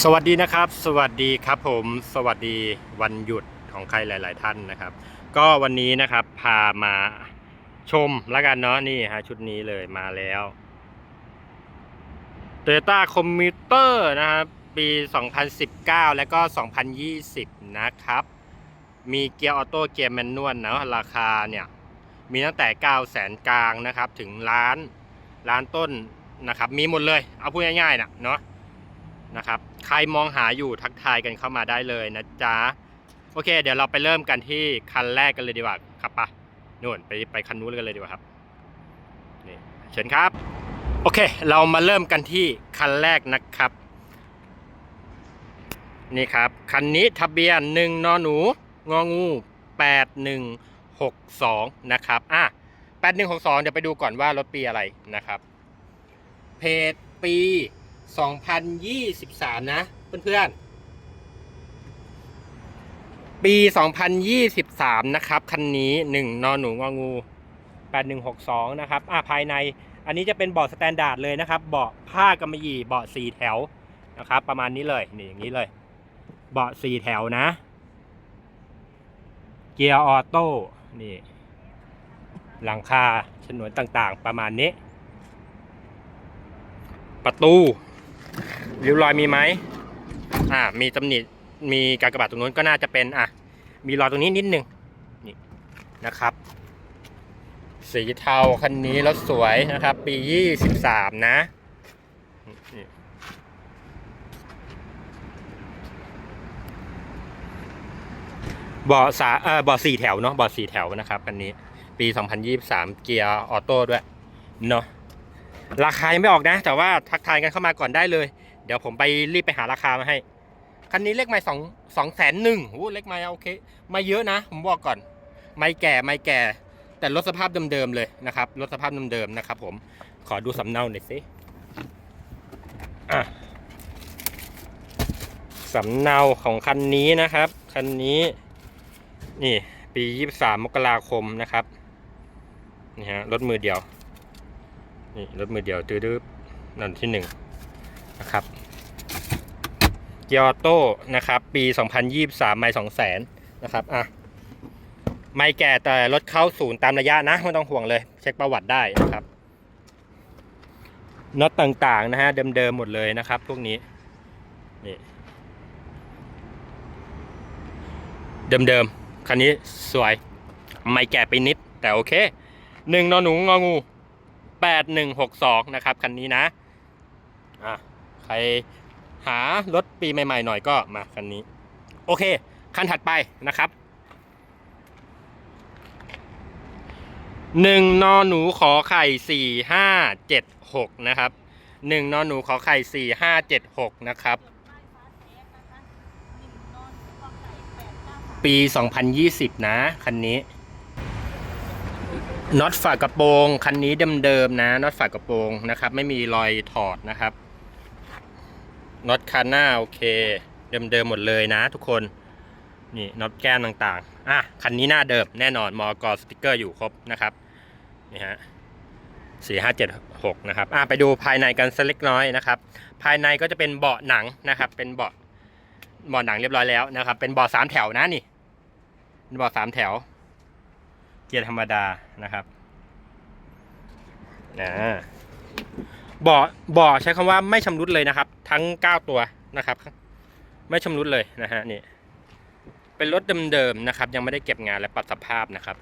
สวัสดีนะครับ สวัสดีครับผม สวัสดีวันหยุดของใครหลาย ๆ ท่านนะครับ ก็วันนี้นะครับพามาชมแล้วกันเนาะนี่ฮะชุดนี้เลยมาแล้ว Toyota Commuter นะครับปี 2019 และก็ 2020 นะครับ มีเกียร์ออโต้เกียร์แมนนวลเนาะราคาเนี่ยมีตั้งแต่ 9 0 0 0 0 0กลางนะครับ ถึงล้านล้านต้นนะครับ มีหมดเลย เอาพูดง่าย ๆนะเนาะ นะครับ ใครมองหาอยู่ทักทายกันเข้ามาได้เลยนะจ๊ะ โอเค เดี๋ยวเราไปเริ่มกันที่คันแรกกันเลยดีกว่าครับปะนู่นไปไปคันนู้นกันเลยดีกว่าครับนี่เชิญครับ โอเค เรามาเริ่มกันที่คันแรกนะครับ นี่ครับ คันนี้ทะเบียนหนึ่งนอหนู งองูแปดหนึ่งหกสองนะครับอะแปดหนึ่งหกสองเดี๋ยวไปดูก่อนว่ารถปีอะไรนะครับ เพจปี 2023 นะ เพื่อนๆ ปี 2023 นะครับ คันนี้ 1 นอนหนูงองู 8162 นะครับ อ่าภายใน อันนี้จะเป็นเบาะสแตนดาร์ดเลยนะครับ เบาะผ้ากำมะหยี่ เบาะสี่แถว นะครับ ประมาณนี้เลย นี่อย่างนี้เลย เบาะสี่แถวนะ เกียร์ออโต้ นี่ หลังคา ฉนวนต่างๆ ประมาณนี้ประตู ริ้วรอยมีไหมอ่า มีตำหนิ มีการกระบาดตรงนู้นก็น่าจะเป็น อะ มีรอยตรงนี้นิดนึง นี่นะครับ สีเทาคันนี้แล้วสวยนะครับ ปี 23 นะนี่เบาะสาเออเบาะสี่แถวเนาะเบาะสี่แถวนะครับคันนี้ ปี 2023 เกียร์ออโต้ด้วย เนาะ ราคายังไม่ออกนะ แต่ว่าทักทายกันเข้ามาก่อนได้เลย เดี๋ยวผมไปรีบไปหาราคามาให้ คันนี้เลขไม่สองสองแสนหนึ่งโอ้เลขไม่โอเค ไม่เยอะนะ ผมบอกก่อน ไม่แก่ไม่แก่ แต่รถสภาพเดิมๆเลยนะครับ รถสภาพเดิมๆนะครับผม ขอดูสำเนาหน่อยสิสำเนาของคันนี้นะครับ คันนี้ นี่ ปี 23 มกราคมนะครับ นี่ฮะ รถมือเดียว นี่รถมือเดียวตื้อๆนั่นที่หนึ่งนะครับเกียร์ออโต้นะครับ ปี 2023 ไม่2 0 0 0 0นะครับอะไม่แก่แต่รถเข้าศูนย์ตามระยะนะไม่ต้องห่วงเลย เช็คประวัติได้นะครับน็อตต่างๆนะฮะเดิมๆหมดเลยนะครับ พวกนี้นี่เดิมๆคันนี้สวย ไม่แก่ไปนิดแต่โอเคหนึ่งนอนหนูงองู 8162 นะครับ คันนี้นะอะใครหารถปีใหม่ๆหน่อยก็มาคันนี้ โอเค คันถัดไปนะครับหนึ่งนอหนูขอไข่สี่ห้าเจ็ดหกนะครับหนึ่งนอหนูขอไข่สี่ห้าเจ็ดหกนะครับ ปี2020นะ คันนี้ น็อตฝากระโปรงคันนี้เดิมๆนะน็อตฝากระโปรงนะครับ ไม่มีรอยถอดนะครับน็อตคันหน้าโอเค เดิมๆหมดเลยนะ ทุกคนนี่น็อตแก้มต่างๆอะคันนี้หน้าเดิมแน่นอนมอกสติกเกอร์อยู่ครบนะครับนี่ฮะสี่ห้าเจ็ดหกนะครับอะไปดูภายในกันสักเล็กน้อยนะครับ ภายในก็จะเป็นเบาะหนังนะครับ เป็นเบาะเบาะหนังเรียบร้อยแล้วนะครับ เป็นเบาะสามแถวนะนี่เป็นเบาะสามแถว กียร์ธรรมดานะครับนะเบาะเบาะใช้คำว่าไม่ชำรุดเลยนะครับ ทั้ง 9 ตัวนะครับ ไม่ชำรุดเลยนะฮะนี่เป็นรถเดิมๆนะครับ ยังไม่ได้เก็บงานและปรับสภาพนะครับ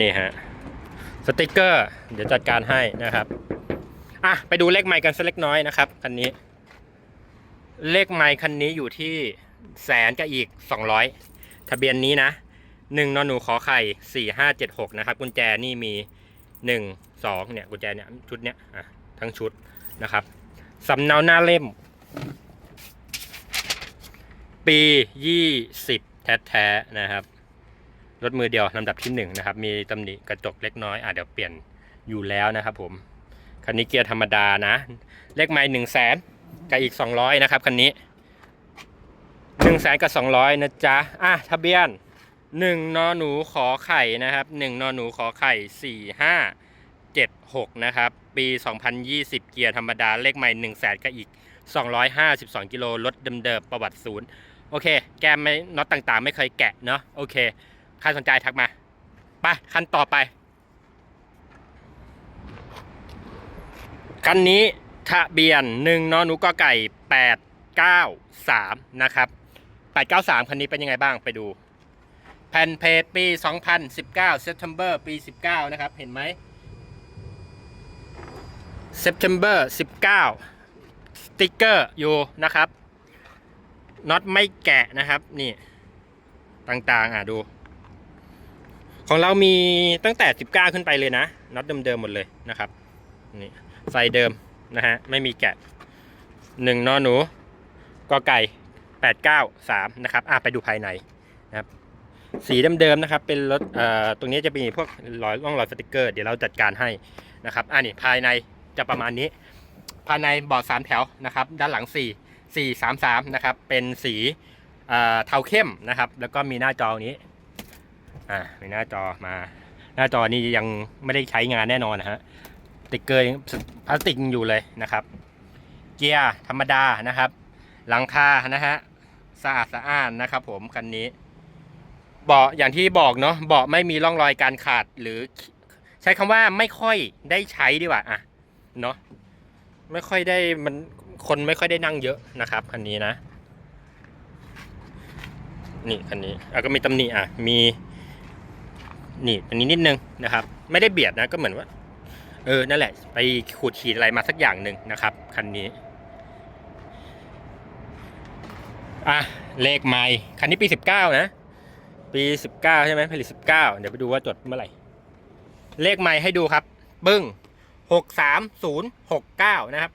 นี่ฮะสติกเกอร์ เดี๋ยวจัดการให้นะครับอะไปดูเลขไมค์กันสักเล็กน้อยนะครับคันนี้ เลขไมค์คันนี้อยู่ที่แสนกับอีก200 ทะเบียนนี้นะหนึ่งนอนหนูขอไข่สี่ห้าเจ็ดหกนะครับกุญแจนี่มีหนึ่งสองเนี่ยกุญแจเนี่ยชุดเนี้ยอะทั้งชุดนะครับสำเนาหน้าเล่ม ปียี่สิบแท้ๆนะครับ รถมือเดียวลำดับที่หนึ่งนะครับ มีตำหนิกระจกเล็กน้อยอะเดี๋ยวเปลี่ยนอยู่แล้วนะครับผมคันนี้เกียร์ธรรมดานะ เลขไม้หนึ่งแสนกับอีกสองร้อยนะครับคันนี้ หนึ่งแสนกับสองร้อยนะจ๊ะ อะทะเบียนหนึ่งนอหนูขอไข่นะครับหนึ่งนอหนูขอไข่สี่ห้า976นะครับ ปี 2020 เกียร์ธรรมดาเลขใหม่1 0 0 0 0แสนก็อีก 252 กิโลรถเดิมๆประวัติศูนย์ โอเค แกมไม่น็อตต่างๆ ไม่เคยแกะเนาะโอเค ใครสนใจทักมาไปคันต่อไป คันนี้ทะเบียน1นอหนูกอไก่ 893 นะครับ 893 คันนี้เป็นยังไงบ้างไปดู แผ่นเพจปี 2019 September ปี 19 นะครับ เห็นไหม September 19 สติกเกอร์อยู่นะครับน็อตไม่แกะนะครับ นี่ ต่างๆ อะดู ของเรามีตั้งแต่ 19 ขึ้นไปเลยนะน็อตเดิมๆหมดเลยนะครับนี่ไฟเดิมนะฮะไม่มีแกะหนึ่งนอหนูกอไก่ 893 นะครับอะไปดูภายในนะครับสีเดิมๆนะครับ เป็นรถเอ่อตรงนี้จะมีพวกรอยร่องรอยสติกเกอร์เดี๋ยวเราจัดการให้นะครับอ่านี่ภายในจะประมาณนี้ ภายในบอร์ดสามแถวนะครับ ด้านหลัง 4 4 3 3 นะครับ เป็นสีเอ่อเทาเข้มนะครับ แล้วก็มีหน้าจอนี้อ่ามีหน้าจอมา หน้าจอนี้ยังไม่ได้ใช้งานแน่นอนนะฮะสติกเกอร์พลาสติกอยู่เลยนะครับ เกียร์ธรรมดานะครับ หลังคานะฮะ สะอาดสะอ้านนะครับผมคันนี้ เบาะอย่างที่บอกเนาะเบาะไม่มีร่องรอยการขาดหรือ ใช้คำว่าไม่ค่อยได้ใช้ดีกว่าอะเนาะไม่ค่อยได้มันคนไม่ค่อยได้นั่งเยอะนะครับคันนี้นะ นี่คันนี้อะก็มีตำหนิอะมีนี่อันนี้นิดนึงนะครับ ไม่ได้เบียดนะก็เหมือนว่า เออนั่นแหละ ไปขูดขีดอะไรมาสักอย่างหนึ่งนะครับคันนี้ อะ เลขไม่ คันนี้ปีสิบเก้านะ ปี 19 ใช่ไหมผลิต 19 เดี๋ยวไปดูว่าจดเมื่อไหร่ เลขใหม่ให้ดูครับปึ้ง63069 นะครับ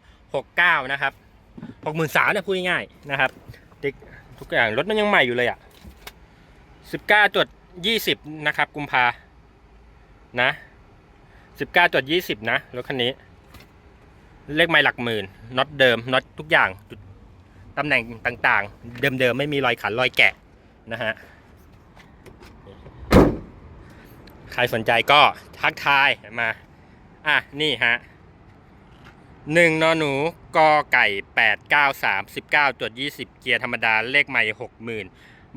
63069 นะครับ 63เนี่ยพูดง่ายๆนะครับ ติ๊กทุกอย่างรถมันยังใหม่อยู่เลยอะ 19จด20 นะครับ กุมภานะ 19จด20 นะ รถคันนี้ เลขไม้หลักหมื่นน็อตเดิมน็อตทุกอย่างจุด ตำแหน่งต่างๆ เดิมๆ ไม่มีรอยขันรอยแกะนะฮะ ใครสนใจก็ทักทายมา อะ นี่ฮะหนึ่งนอหนูกอไก่แปดเก้าสามสิบเก้าจดยี่สิบเกียร์ธรรมดาเลขใหม่หกหมื่น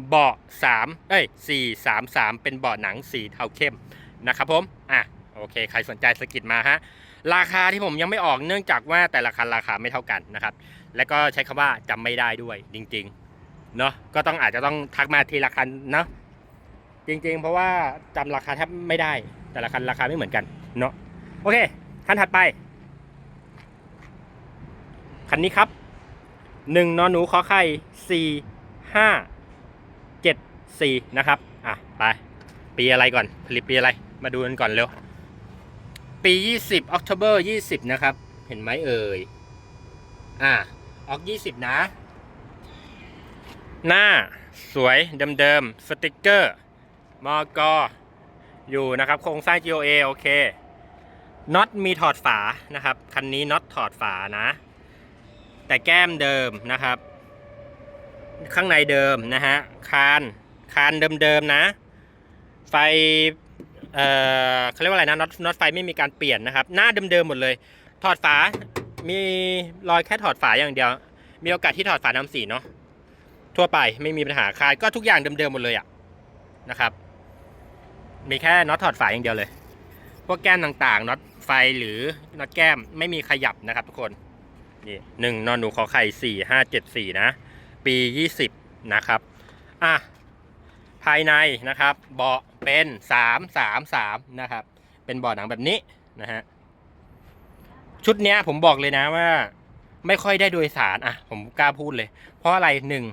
เบาะสามเอ้ยสี่สามสามเป็นเบาะหนังสีเทาเข้มนะครับผม อะ โอเค ใครสนใจสกิดมาฮะ ราคาที่ผมยังไม่ออกเนื่องจากว่าแต่ละคันราคาไม่เท่ากันนะครับ และก็ใช้คำว่าจำไม่ได้ด้วยจริงๆเนาะก็ต้องอาจจะต้องทักมาทีละคันเนาะจริงๆ เพราะว่าจำราคาแทบไม่ได้ แต่ละคันราคาไม่เหมือนกันเนาะโอเคคันถัดไป คันนี้ครับหนึ่งนอนหนูขอไข่สี่ห้าเจ็ดสี่นะครับอะไปปีอะไรก่อน ผลิตปีอะไรมาดูกันก่อนเร็ว ปี 20 October 20 นะครับ เห็นไหมเอ่ย อะ ออก20นะ หน้าสวยเดิมๆสติกเกอร์มอกออยู่นะครับ โครงสร้าง GOA โอเคน็อตมีถอดฝานะครับ คันนี้น็อตถอดฝานะ แต่แก้มเดิมนะครับ ข้างในเดิมนะฮะคานคานเดิมๆนะ ไฟเอ่อเขาเรียกว่าอะไรนะน็อตน็อตไฟไม่มีการเปลี่ยนนะครับ หน้าเดิมๆหมดเลย ถอดฝา มีรอยแค่ถอดฝาอย่างเดียว มีโอกาสที่ถอดฝาน้ำสีเนาะทั่วไปไม่มีปัญหาคานก็ทุกอย่างเดิมๆหมดเลยอะนะครับ มีแค่น็อตถอดฝาอย่างเดียวเลย พวกแก้มต่างๆน็อตไฟหรือน็อตแก้มไม่มีขยับนะครับทุกคนนี่หนึ่งนอนหนูขอไข่สี่ห้าเจ็ดสี่นะ ปียี่สิบนะครับอะภายในนะครับ เบาะเป็นสามสามสามนะครับ เป็นเบาะหนังแบบนี้นะฮะ ชุดเนี้ยผมบอกเลยนะว่า ไม่ค่อยได้โดยสารอะ ผมกล้าพูดเลย เพราะอะไรหนึ่ง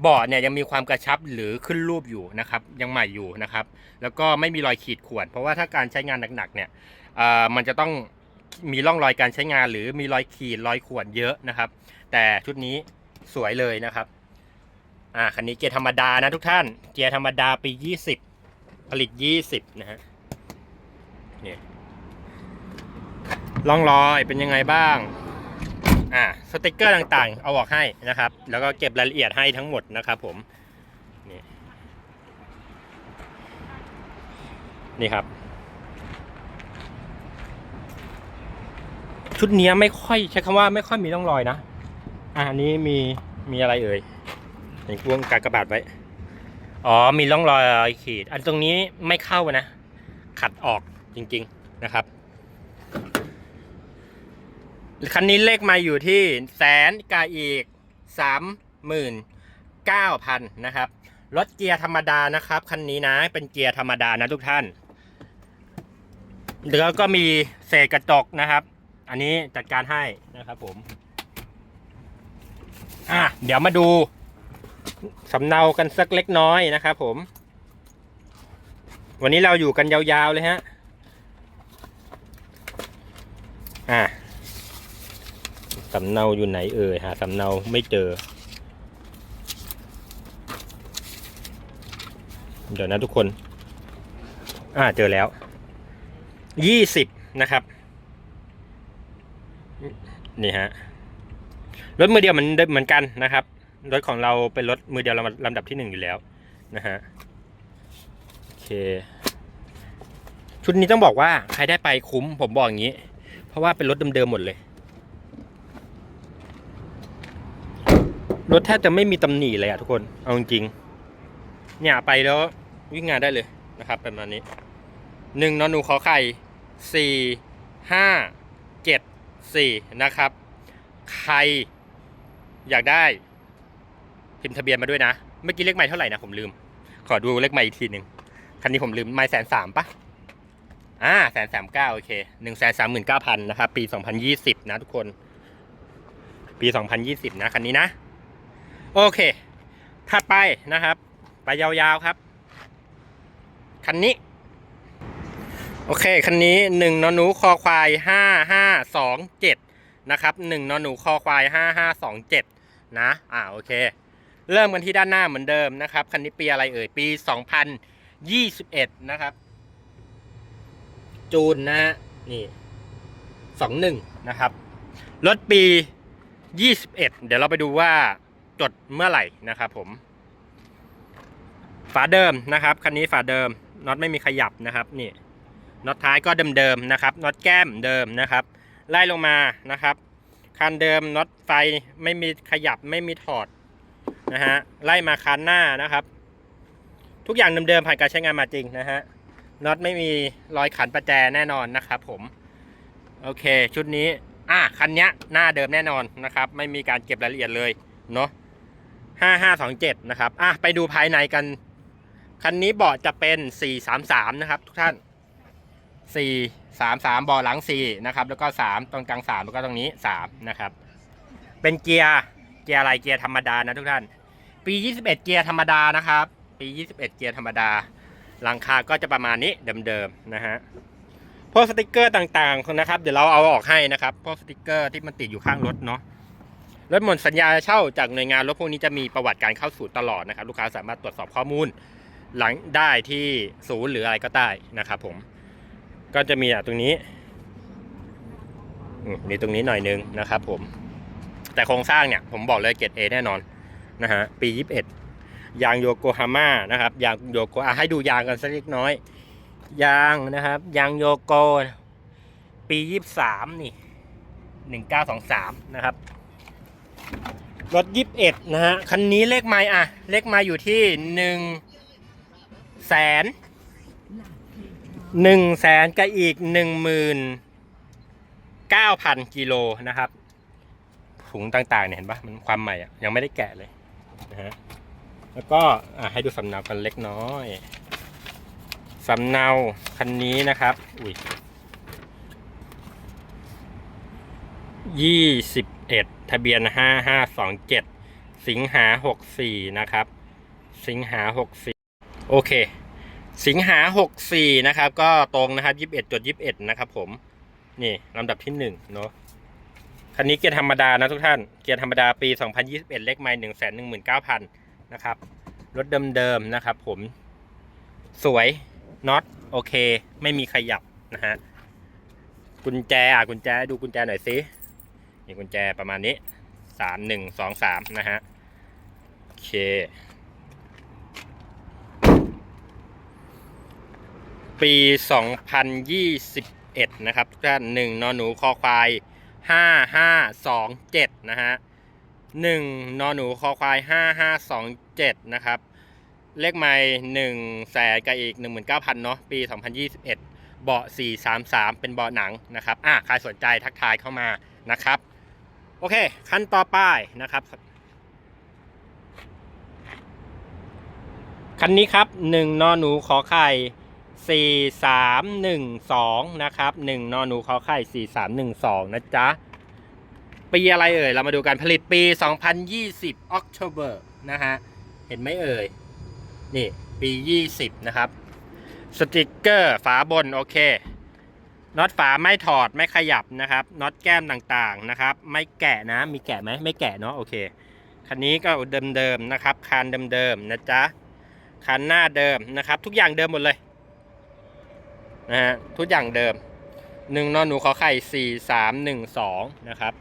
เบาะเนี่ยยังมีความกระชับหรือขึ้นรูปอยู่นะครับ ยังใหม่อยู่นะครับ แล้วก็ไม่มีรอยขีดข่วน เพราะว่าถ้าการใช้งานหนักๆเนี่ยมันจะต้องมีร่องรอยการใช้งานหรือมีรอยขีดรอยข่วนเยอะนะครับ แต่ชุดนี้สวยเลยนะครับอ่าคันนี้เกียร์ธรรมดานะทุกท่านเกียร์ธรรมดาปี 20 ผลิต 20 นะฮะเนี่ย ร่องรอยเป็นยังไงบ้างอ่าสติกเกอร์ต่างๆ เอาออกให้นะครับ แล้วก็เก็บรายละเอียดให้ทั้งหมดนะครับผมนี่นี่ครับ ชุดเนี้ยไม่ค่อยใช้คำว่าไม่ค่อยมีร่องรอยนะอะอันนี้มีมีอะไรเอ่ยเห็นพวงกากระบาดไว้ อ๋อ มีร่องรอยขีด อันตรงนี้ไม่เข้านะ ขัดออกจริงๆนะครับ คันนี้เลขมาอยู่ที่แสนกาอีกสามหมื่นเก้าพันนะครับรถเกียร์ธรรมดานะครับ คันนี้นะเป็นเกียร์ธรรมดานะทุกท่านแล้วก็มีเศษกระจกนะครับ อันนี้จัดการให้นะครับผม อะเดี๋ยวมาดูสำเนากันสักเล็กน้อยนะครับผม วันนี้เราอยู่กันยาวๆเลยฮะ อะ สำเนาอยู่ไหนเอ่ยหาสำเนาไม่เจอ เดี๋ยวนะทุกคน อ่าเจอแล้วยี่สิบนะครับ นี่ฮะ รถมือเดียวเหมือนเหมือนกันนะครับ รถของเราเป็นรถมือเดียวลำลำดับที่หนึ่งอยู่แล้วนะฮะ โอเค ชุดนี้ต้องบอกว่าใครได้ไปคุ้มผมบอกอย่างนี้ เพราะว่าเป็นรถเดิมๆหมดเลย รถแทบจะไม่มีตำหนิเลยอะทุกคน เอาจริงๆเนี่ยไปแล้ววิ่งงานได้เลยนะครับประมาณนี้หนึ่งนอนหนูขอไข่สี่ห้าเจ็ดสี่นะครับ ใครอยากได้ พิมพ์ทะเบียนมาด้วยนะ เมื่อกี้เลขไม่เท่าไหร่นะผมลืม ขอดูเลขไม่อีกทีหนึ่งคันนี้ผมลืมไม่แสนสามปะอ่าแสนสามเก้าโอเคหนึ่งแสนสามหมื่นเก้าพันนะครับ ปีสองพันยี่สิบนะทุกคน ปีสองพันยี่สิบนะคันนี้นะ โอเค ถัดไปนะครับ ไปยาวๆครับ คันนี้ โอเค คันนี้หนึ่งนอนูคอควายห้าห้าสองเจ็ดนะครับหนึ่งนอนหนูคอควายห้าห้าสองเจ็ดนะ อ่า โอเค เริ่มกันที่ด้านหน้าเหมือนเดิมนะครับ คันนี้ปีอะไรเอ่ย ปีสองพันยี่สิบเอ็ดนะครับ จูนนะฮะ นี่สองหนึ่งนะครับ รถปียี่สิบเอ็ด เดี๋ยวเราไปดูว่า จดเมื่อไหร่นะครับผม ฝาเดิมนะครับคันนี้ฝาเดิมน็อตไม่มีขยับนะครับนี่น็อตท้ายก็เดิมๆนะครับน็อตแก้มเดิมนะครับ ไล่ลงมานะครับ คันเดิมน็อตไฟไม่มีขยับไม่มีถอดนะฮะไล่มาคันหน้านะครับ ทุกอย่างเดิมๆผ่านการใช้งานมาจริงนะฮะน็อตไม่มีรอยขันประแจแน่นอนนะครับผมโอเค ชุดนี้อะคันนี้หน้าเดิมแน่นอนนะครับ ไม่มีการเก็บรายละเอียดเลยเนาะ ห้าห้าสองเจ็ดนะครับ อะ ไปดูภายในกัน คันนี้เบาะจะเป็นสี่สามสามนะครับ ทุกท่านสี่สามสามเบาะหลังสี่นะครับ แล้วก็สามตรงกลางสามแล้วก็ตรงนี้สามนะครับ เป็นเกียร์ เกียร์อะไร เกียร์ธรรมดานะทุกท่าน ปี 21 เกียร์ธรรมดานะครับ ปี 21 เกียร์ธรรมดา หลังคาก็จะประมาณนี้เดิมๆ นะฮะพวกสติกเกอร์ต่างๆ นะครับ เดี๋ยวเราเอาออกให้นะครับ พวกสติกเกอร์ที่มันติดอยู่ข้างรถเนาะ รถหมดสัญญาเช่าจากหน่วยงานรถพวกนี้จะมีประวัติการเข้าสู่ตลอดนะครับ ลูกค้าสามารถตรวจสอบข้อมูลหลังได้ที่ศูนย์หรืออะไรก็ได้นะครับผม ก็จะมีอะตรงนี้มีตรงนี้หน่อยนึงนะครับผม แต่โครงสร้างเนี่ยผมบอกเลยเกรดเอแน่นอนนะฮะปี 21 ยางโยโกฮาม่านะครับยางโยโกอะให้ดูยางกันสักเล็กน้อย ยางนะครับ ยางโยโกปี 23 นี่ 1923 นะครับ รถ 21 นะฮะ คันนี้เลขไม้อะเลขไม้อยู่ที่1แสน1แสนกับอีก19,000กิโลนะครับถุงต่างๆเนี่ยเห็นปะมันความใหม่อะยังไม่ได้แกะเลยนะฮะแล้วก็อะให้ดูสำเนากันเล็กน้อยสำเนาคันนี้นะครับ อุ้ยยี่สิบเอ็ด ทะเบียนห้าห้าสองเจ็ดสิงหาหกสี่นะครับ สิงหาหกสี่โอเค สิงหาหกสี่นะครับ ก็ตรงนะครับยี่สิบเอ็ดจุดยี่สิบเอ็ดนะครับผม นี่ลำดับที่หนึ่งเนาะคันนี้เกียร์ธรรมดานะทุกท่าน เกียร์ธรรมดาปี 2021 เลขไมล์119,000 นะครับ รถเดิมๆ นะครับผม สวย น็อต โอเค ไม่มีขยับนะฮะ กุญแจอะกุญแจ ดูกุญแจหน่อยสิ นี่กุญแจประมาณนี้สามหนึ่งสองสามนะฮะโอเค ปี2021นยี่สิบเอ็ดนะครับทุกท่านหนึ่งนอนหนูคอควายห้าห้าสองเจ็ดนะฮะหนึ่งนอหนูคอควายห้าห้าสองเจ็ดนะครับเลขไม่หนึ่งแสนกับอีกหนึ่งหมื่นเก้าพันเนาะปีสองพันยี่สิบเอ็ดเบาะสี่สามสามเป็นเบาะหนังนะครับ อะ ใครสนใจทักทายเข้ามานะครับ โอเค ขั้นต่อไปนะครับ คันนี้ครับหนึ่งนอหนูขอไข่สี่สามหนึ่งสองนะครับหนึ่งนอหนูขอไข่สี่สามหนึ่งสองนะจ๊ะ ปีอะไรเอ่ย เรามาดูกันผลิตปี 2020 October นะฮะ เห็นไหมเอ่ย นี่ ปี 20 นะครับ สติกเกอร์ฝาบน โอเค น็อตฝาไม่ถอดไม่ขยับนะครับน็อตแก้มต่างๆนะครับ ไม่แกะนะมีแกะไหมไม่แกะเนาะโอเคคันนี้ก็เดิมๆนะครับคานเดิมๆนะจ๊ะคันหน้าเดิมนะครับ ทุกอย่างเดิมหมดเลยนะฮะทุกอย่างเดิมหนึ่งนอนหนูขอไข่สี่สามหนึ่งสองนะครับ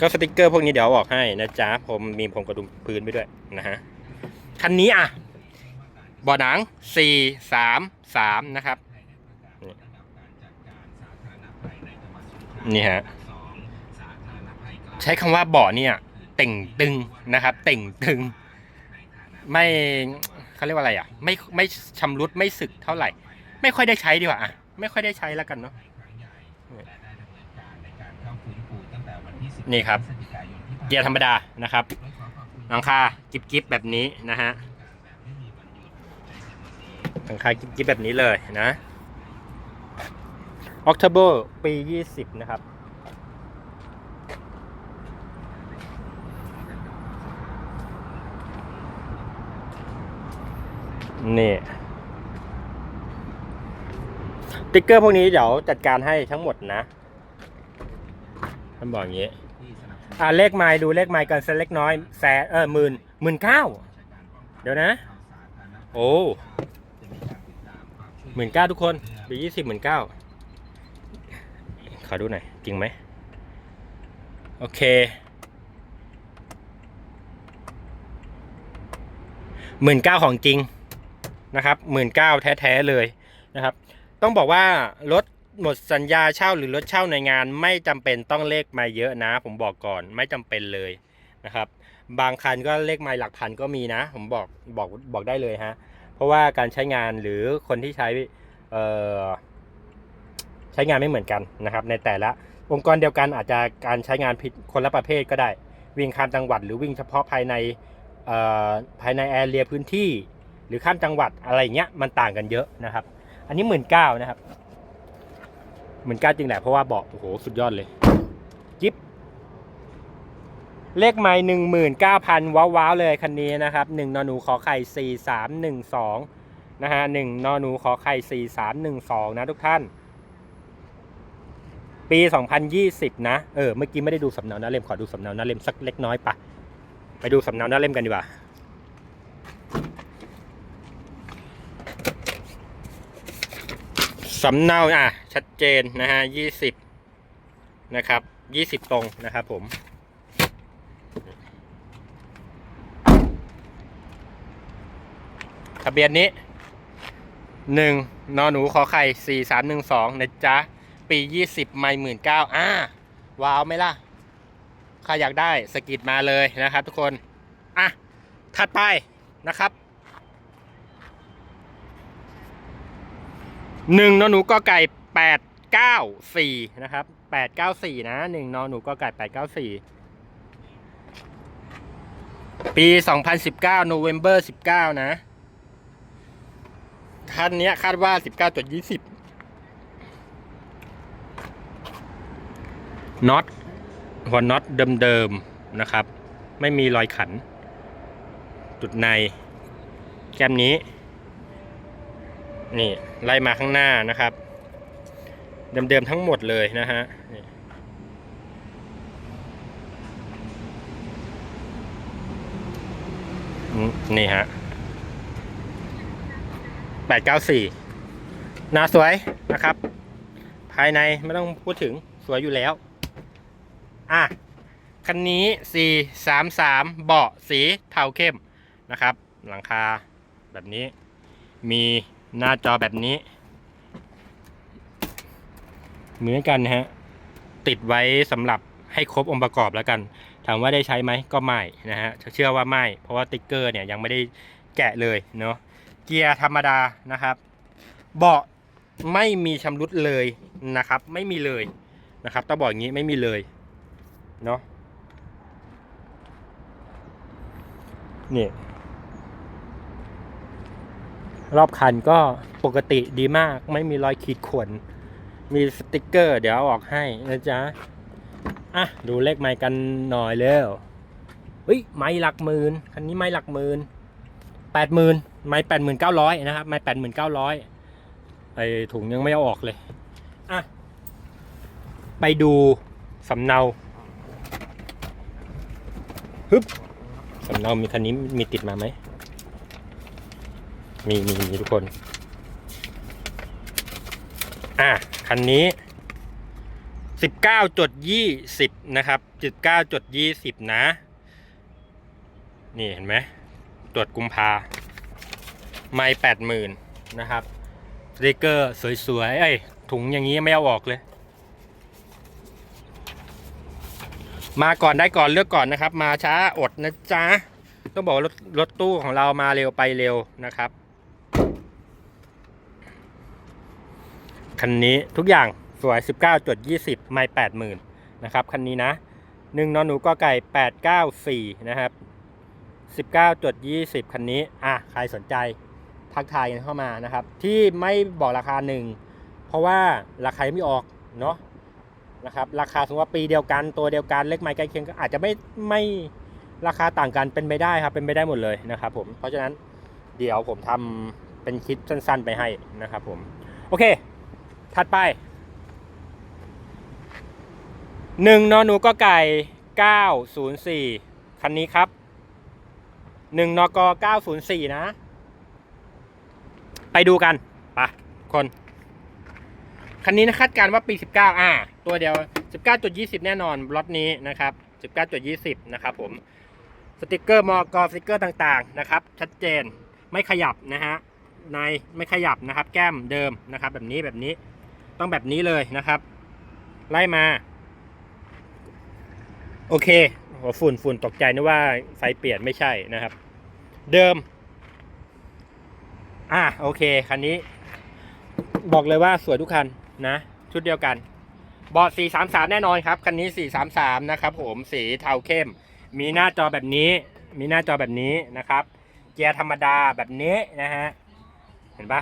ก็สติกเกอร์พวกนี้เดี๋ยวเอาออกให้นะจ๊ะผมมีผมกระดุมพื้นไปด้วยนะฮะคันนี้อะ บ่อหนังสี่สามสามนะครับนี่นี่ฮะ ใช้คำว่าบ่อเนี่ยเต่งตึงนะครับ เต่งตึง ไม่เขาเรียกว่าอะไรอะ ไม่ไม่ชำรุดไม่สึกเท่าไหร่ ไม่ค่อยได้ใช้ดีกว่าอะไม่ค่อยได้ใช้แล้วกันเนาะนี่ครับ เกียร์ธรรมดานะครับหลังคากิบกิบแบบนี้นะฮะ หลังคากิบกิบแบบนี้เลยนะ October ปี 20 นะครับ นี่ติ๊กเกอร์พวกนี้เดี๋ยวจัดการให้ทั้งหมดนะท่านบอกอย่างนี้ อ่าเลขไม้ดูเลขไม้กันสักเล็กน้อยแสนเออหมื่นหมื่นเก้า เดี๋ยวนะ โอ้ หมื่นเก้าทุกคนปียี่สิบหมื่นเก้าขอดูหน่อย จริงไหม โอเคหมื่นเก้าของจริงนะครับหมื่นเก้าแท้ๆเลยนะครับ ต้องบอกว่ารถหมดสัญญาเช่าหรือรถเช่าในงาน ไม่จำเป็นต้องเลขมาเยอะนะ ผมบอกก่อนไม่จำเป็นเลยนะครับ บางคันก็เลขไมล์หลักพันก็มีนะ ผมบอกบอกบอกได้เลยฮะ เพราะว่าการใช้งานหรือคนที่ใช้ใช้งานไม่เหมือนกันนะครับ ในแต่ละองค์กรเดียวกันอาจจะการใช้งานผิดคนละประเภทก็ได้ วิ่งข้ามจังหวัด หรือวิ่งเฉพาะภายในภายในแอเรียพื้นที่ หรือข้ามจังหวัดอะไรเงี้ยมันต่างกันเยอะนะครับ อันนี้หมื่นเก้านะครับหมื่นเก้าจริงแหละเพราะว่าเบาะโอ้โหสุดยอดเลยจิ๊บ เลขไม้หนึ่งหมื่นเก้าพันว้าวๆเลยคันนี้นะครับหนึ่งนอหนูขอไข่สี่สามหนึ่งสองนะฮะหนึ่งนอหนูขอไข่สี่สามหนึ่งสองนะทุกท่าน ปีสองพันยี่สิบนะ เออ เมื่อกี้ไม่ได้ดูสำเนาหน้าเล่ม ขอดูสำเนาหน้าเล่มสักเล็กน้อยปะไปดูสำเนาหน้าเล่มกันดีกว่าสำเนาอะ ชัดเจนนะฮะยี่สิบนะครับยี่สิบตรงนะครับผม ทะเบียนนี้หนึ่งนอหนูขอไข่สี่สามหนึ่งสองนะจ๊ะ ปียี่สิบไม่หมื่นเก้าอ่าว้าวไหมล่ะ ใครอยากได้สกิดมาเลยนะครับทุกคน อะ ถัดไปนะครับหนึ่งนอหนูก็ไก่แปดเก้าสี่นะครับแปดเก้าสี่นะหนึ่งนอหนูก็ไก่แปดเก้าสี่ปีสองพันสิบเก้าโนเวมเบอร์สิบเก้านะ คันเนี้ยคาดว่า19.20น็อตหัวน็อตเดิมๆนะครับ ไม่มีรอยขัน จุดใน แก้มนี้ นี่ ไล่มาข้างหน้านะครับ เดิมๆทั้งหมดเลยนะฮะนี่ฮะ แปดเก้าสี่นาสวยนะครับ ภายในไม่ต้องพูดถึงสวยอยู่แล้ว อะ คันนี้ 4 3 3 เบาะสีเทาเข้มนะครับ หลังคาแบบนี้ มีหน้าจอแบบนี้ เหมือนกันฮะ ติดไว้สำหรับให้ครบองค์ประกอบแล้วกัน ถามว่าได้ใช้ไหมก็ไม่นะฮะ เชื่อว่าไม่ เพราะว่าติ๊กเกอร์เนี่ยยังไม่ได้แกะเลยเนาะ เกียร์ธรรมดานะครับ เบาะไม่มีชำรุดเลยนะครับ ไม่มีเลยนะครับต้องบอกอย่างนี้ไม่มีเลยเนาะนี่รอบคันก็ปกติดีมาก ไม่มีรอยขีดข่วนมีสติกเกอร์ เดี๋ยวอออกให้นะจ๊ะ อะ ดูเลขไม้กันหน่อยเร็วเฮ้ย ไม้หลักหมื่น คันนี้ไม้หลักหมื่นแปดหมื่น ไม้แปดหมื่นเก้าร้อยนะครับไม้แปดหมื่นเก้าร้อยไอถุงยังไม่เอาออกเลยอะไปดูสำเนาฮึบสำเนามีคันนี้มีติดมาไหมมีมีมีทุกคน อะคันนี้สิบเก้าจดยี่สิบนะครับจุดเก้าจดยี่สิบนะ นี่เห็นไหมตรวจกุมภา ไม่แปดหมื่นนะครับสติกเกอร์สวยๆ เอ้ย ถุงอย่างนี้ไม่เอาออกเลย มาก่อนได้ก่อนเลือกก่อนนะครับ มาช้าอดนะจ๊ะ ต้องบอกรถรถตู้ของเรามาเร็วไปเร็วนะครับ คันนี้ทุกอย่างสวย 19จด20 ไม่ 80,000 นะครับ คันนี้นะหนึ่งนอนหนูก็ไก่ 894 นะครับ 19จด20 คันนี้ อะ ใครสนใจ ทักทายกันเข้ามานะครับ ที่ไม่บอกราคาหนึ่งเพราะว่าราคาไม่ออกเนาะนะครับราคาสมมติว่าปีเดียวกันตัวเดียวกันเล็กไม้ใกล้เคียงก็อาจจะไม่ไม่ราคาต่างกันเป็นไปได้ครับเป็นไปได้หมดเลยนะครับผมเพราะฉะนั้นเดี๋ยวผมทำเป็นคลิปสั้น ๆ ไปให้นะครับผมโอเค ถัดไปหนึ่งนอหนูก็ไก่เก้าศูนย์สี่คันนี้ครับหนึ่งนกเก้าศูนย์สี่นะ ไปดูกันปะคน คันนี้นะคาดการณ์ว่าปี 19อ่าตัวเดียว 19.20 แน่นอนล็อตนี้นะครับ 19.20 นะครับผมสติกเกอร์มอกสติกเกอร์ต่างๆนะครับ ชัดเจนไม่ขยับนะฮะในไม่ขยับนะครับ แก้มเดิมนะครับ แบบนี้แบบนี้ต้องแบบนี้เลยนะครับ ไล่มา โอเคโอ้ฝุ่นฝุ่นตกใจนึกว่าไฟเปลี่ยนไม่ใช่นะครับ เดิม อะโอเค คันนี้ บอกเลยว่าสวยทุกคันนะ ชุดเดียวกันเบาะ433 แน่นอนครับ คันนี้ 433 นะครับผมสีเทาเข้ม มีหน้าจอแบบนี้ มีหน้าจอแบบนี้นะครับ เกียร์ธรรมดาแบบนี้นะฮะ เห็นปะ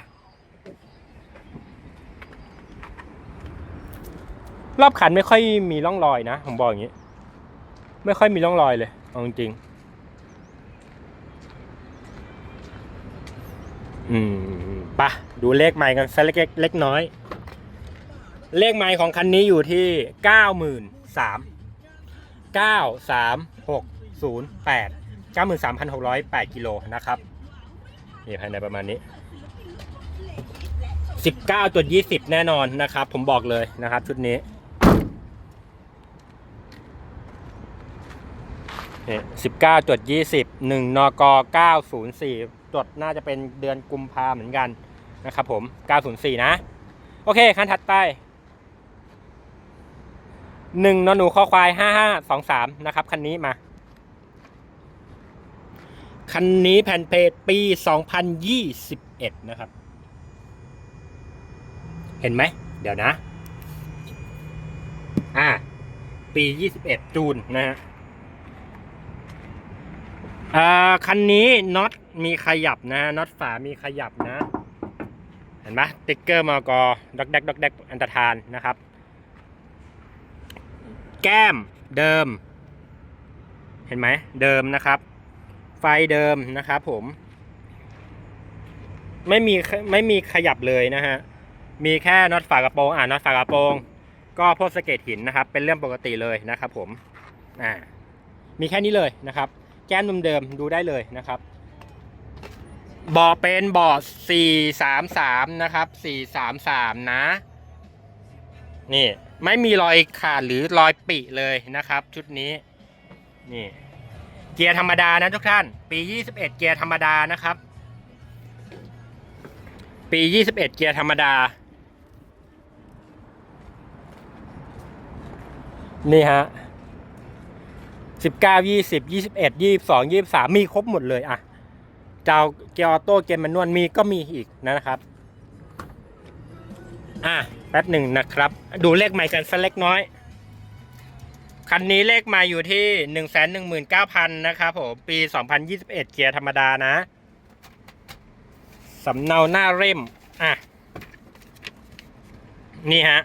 รอบคันไม่ค่อยมีร่องรอยนะ ผมบอกอย่างนี้ ไม่ค่อยมีร่องรอยเลยเอาจริงๆ อืมปะดูเลขใหม่กันสักเล็กเล็กน้อย เลขใหม่ของคันนี้อยู่ที่เก้าหมื่นสามเก้าสามหกศูนย์แปดเก้าหมื่นสามพันหกร้อยแปดกิโลนะครับนี่ภายในประมาณนี้สิบเก้าจุดยี่สิบแน่นอนนะครับ ผมบอกเลยนะครับ ชุดนี้สิบเก้าจุดยี่สิบหนึ่งนกเก้าศูนย์สี่ จดน่าจะเป็นเดือนกุมภาเหมือนกันนะครับผมเก้าศูนสีนะ โอเค คันถัดไปหนึ่งนอนหนูคอควายห้าห้าสองสามนะครับ คันนี้มา คันนี้แผ่นเพจปี 2021 นะครับ เห็นไหม เดี๋ยวนะ อ่า ปี 21 จูนนะฮะอ่าคันนี้น็อต มีขยับนะน็อตฝามีขยับนะ เห็นไหมติ๊กเกอร์มอกอดอกแดกด็อกแดกอันตรธานนะครับ แก้มเดิม เห็นไหมเดิมนะครับ ไฟเดิมนะครับผม ไม่มีไม่มีขยับเลยนะฮะมีแค่น็อตฝากระโปรงอ่าน็อตฝากระโปรงก็พวกสเก็ตหินนะครับ เป็นเรื่องปกติเลยนะครับ ผมอ่ามีแค่นี้เลยนะครับ แก้มเดิมๆดูได้เลยนะครับ บาะเป็นเบาะ433นะครับ433นะ นี่ไม่มีรอยขาดหรือรอยปิเลยนะครับ ชุดนี้ นี่ เกียร์ธรรมดานะทุกท่าน ปี 21 เกียร์ธรรมดานะครับ ปี 21 เกียร์ธรรมดา นี่ฮะสิบเก้ายี่สิบยี่สิบเอ็ดยี่สิบสองยี่สิบสามมีครบหมดเลยอะ จ้าเกียร์ออโต้เกียร์แมนนวลมีก็มีอีกนะครับ อะแป๊บหนึ่งนะครับ ดูเลขใหม่กันสักเล็กน้อย คันนี้เลขมาอยู่ที่หนึ่งแสนหนึ่งหมื่นเก้าพันนะครับผม ปีสองพันยี่สิบเอ็ดเกียร์ธรรมดานะสำเนาหน้าเร่ม อะ นี่ฮะ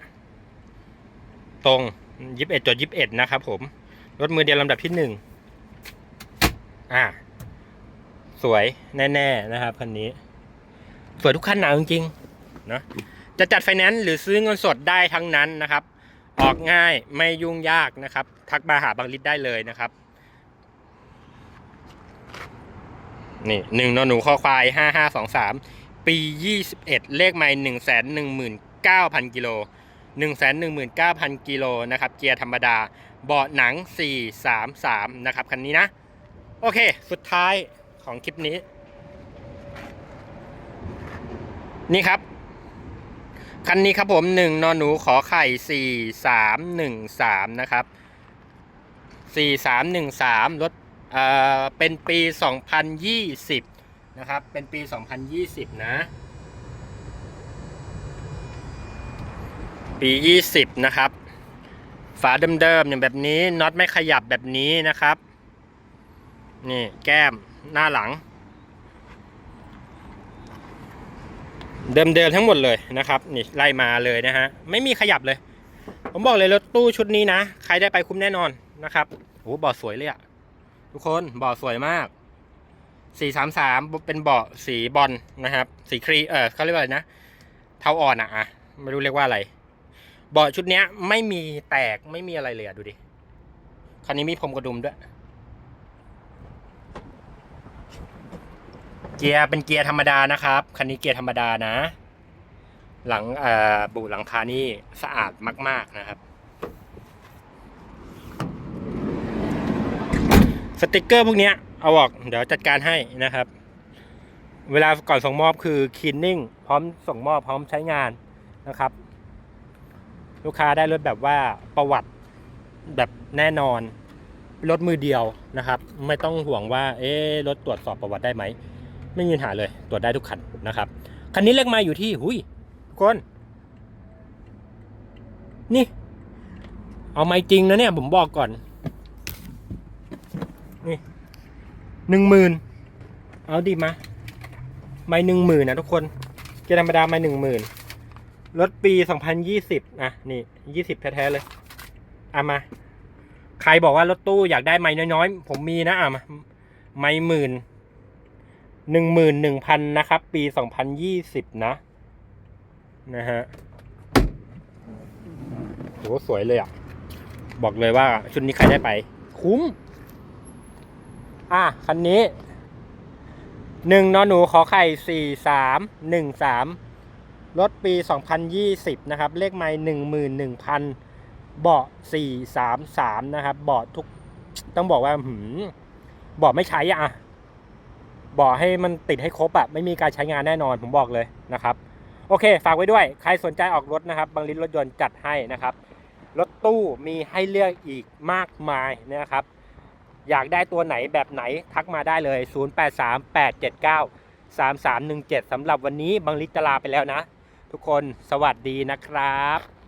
ตรงยี่สิบเอ็ดจดยี่สิบเอ็ดนะครับผม รถมือเดียวลำดับที่หนึ่งอะ สวยแน่ๆนะครับคันนี้ สวยทุกคันหนาจริงๆนะจะจัดไฟแนนซ์หรือซื้อเงินสดได้ทั้งนั้นนะครับ ออกง่ายไม่ยุ่งยากนะครับ ทักมาหาบางลิตได้เลยนะครับนี่หนึ่งนหนูคอควายห้าห้าสองสามปียี่สิบเอ็ดเลขไม่หนึ่งแสนหนึ่งหมื่นเก้าพันกิโลหนึ่งแสนหนึ่งหมื่นเก้าพันกิโลนะครับ เกียร์ธรรมดา เบาะหนังสี่สามสามนะครับ คันนี้นะ โอเค สุดท้าย ของคลิปนี้ นี่ครับ คันนี้ครับผมหนึ่งนอนหนูขอไข่สี่สามหนึ่งสามนะครับสี่สามหนึ่งสามรถเอ่อเป็นปีสองพันยี่สิบนะครับ เป็นปีสองพันยี่สิบนะ ปียี่สิบนะครับฝาเดิมๆอย่างแบบนี้น็อตไม่ขยับแบบนี้นะครับ นี่แก้ม หน้าหลัง เดิมๆทั้งหมดเลยนะครับนี่ไล่มาเลยนะฮะไม่มีขยับเลย ผมบอกเลยรถตู้ชุดนี้นะ ใครได้ไปคุ้มแน่นอนนะครับโอ้เบาะสวยเลยอะทุกคนเบาะสวยมาก433เป็นเบาะสีบอลนะครับ สีครีเออเขาเรียกว่าอะไรนะ เทาอ่อนอะอะไม่รู้เรียกว่าอะไร เบาะชุดเนี้ยไม่มีแตกไม่มีอะไรเลยอะดูดิคันนี้มีพรมกระดุมด้วย เกียร์เป็นเกียร์ธรรมดานะครับคันนี้เกียร์ธรรมดานะ หลังเอ่อบูหลังคานี่สะอาดมาก ๆนะครับ สติกเกอร์พวกนี้เอาออกเดี๋ยวจัดการให้นะครับ เวลาก่อนส่งมอบคือคีนนิ่งพร้อมส่งมอบพร้อมใช้งานนะครับ ลูกค้าได้รถแบบว่าประวัติแบบแน่นอนรถมือเดียวนะครับ ไม่ต้องห่วงว่าเอ๊รถตรวจสอบประวัติได้ไหม ไม่มีปัญหาเลยตรวจได้ทุกคันนะครับคันนี้เลขมาอยู่ที่หุยทุกคน นี่ เอาไม่จริงนะเนี่ยผมบอกก่อน นี่หนึ่งหมื่นเอาดีมาไม่หนึ่งหมื่นนะทุกคนเกียร์ธรรมดาไม่หนึ่งหมื่นรถปีสองพันยี่สิบนะนี่ยี่สิบแท้ๆเลยเอามา ใครบอกว่ารถตู้อยากได้ไม่น้อยๆ ผมมีนะอะมาไม่หมื่น หนึ่งหมื่นหนึ่งพันนะครับ ปีสองพันยี่สิบนะ นะฮะโหสวยเลยอะ บอกเลยว่าชุดนี้ใครได้ไป คุ้ม อะ คันนี้หนึ่งนอนหนูขอไข่สี่สามหนึ่งสามรถปีสองพันยี่สิบนะครับ เลขไม่หนึ่งหมื่นหนึ่งพันเบาะสี่สามสามนะครับ เบาะทุก ต้องบอกว่า หืม เบาะไม่ใช้อะ บอกให้มันติดให้ครบอะไม่มีการใช้งานแน่นอนผมบอกเลยนะครับ โอเค ฝากไว้ด้วย ใครสนใจออกรถนะครับ บางลินรถยนต์จัดให้นะครับ รถตู้มีให้เลือกอีกมากมายนะครับ อยากได้ตัวไหนแบบไหนทักมาได้เลย 0838793317สำหรับวันนี้บางลินจะลาไปแล้วนะ ทุกคนสวัสดีนะครับ